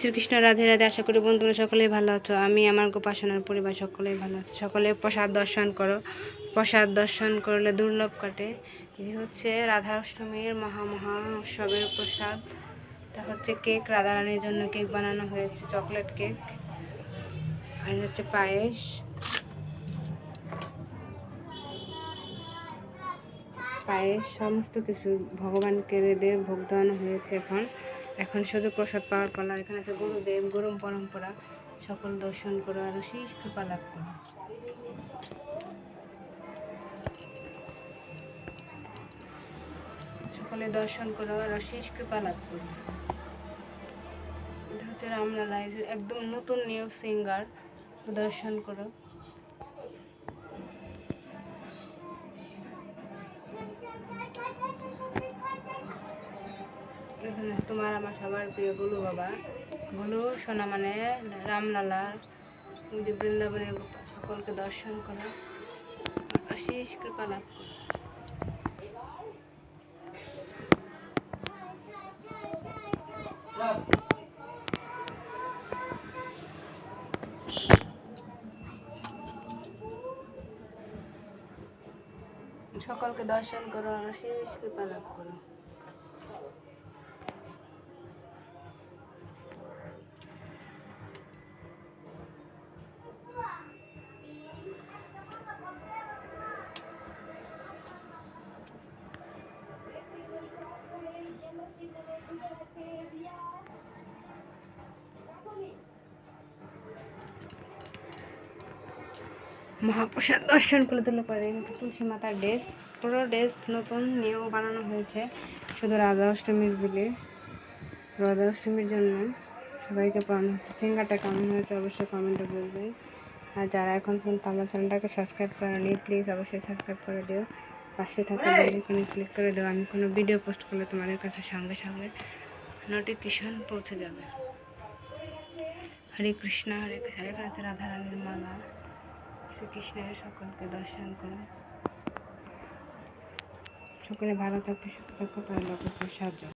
শ্রীকৃষ্ণ রাধে রাধে, আশা করি বন্ধুরা সকলেই ভালো আছো। আমি আমার গোপাসনার পরিবার সকলেই ভালো আছে। সকলে প্রসাদ দর্শন করো। প্রসাদ দর্শন করলে দুর্লভ কাটে। এই হচ্ছে রাধা অষ্টমীর মহা মহা উৎসবের প্রসাদ। এটা হচ্ছে কেক, রাধারানীর জন্য কেক বানানো হয়েছে, চকলেট কেক। আর হচ্ছে পায়েস। পায়েস, সমস্ত কিছু ভগবানকে রেদে ভোগ দেওয়ানো হয়েছে এখন। এখন শুধু প্রসাদ পাওয়ার পালা, এখানে আছে গুরুদেব, গরম পরম্পরা, সকল দর্শন করো আর শেষ কৃপা লাভ করো। সকলে দর্শন করো আর শেষ কৃপা লাভ করো। হচ্ছে রামলালা, একদম নতুন নিউ সিঙ্গার দর্শন করো। তোমার আমার সবার প্রিয় গুরু বাবা। গুরু সোনা মানে রামলালার যে বৃন্দাবনের সকলকে দর্শন করা। আশিস, কৃপা লাভ করো। সকলকে দর্শন করো আর শেষ কৃপা লাভ করো। মহাপ্রসাদ দর্শন করে তুলে পরে তুলসী মাতার ড্রেস পুরো ড্রেস নতুন নিয়েও বানানো হয়েছে শুধু রাধা অষ্টমীর বলে রাধা অষ্টমীর জন্য সবাইকে পড়ানো হচ্ছে সিঙ্গারটা কেমন হয়েছে অবশ্যই কমেন্টে বলবেন আর যারা এখন পর্যন্ত আমার চ্যানেলটাকে সাবস্ক্রাইব করেনি প্লিজ অবশ্যই সাবস্ক্রাইব করে দিও পাশে থাকা বেলাইকনে ক্লিক করে দিও আমি কোনো ভিডিও পোস্ট করলে তোমাদের কাছে সঙ্গে সঙ্গে নোটিফিকেশন পৌঁছে যাবে হরে কৃষ্ণ হরে কৃষ্ণ হরে কৃষ্ণ রাধা রানীর মালা শ্রীকৃষ্ণের সকলকে দর্শন করে। সকলে ভালো থাকবে সুস্থ থাকবে লোকের সাহায্য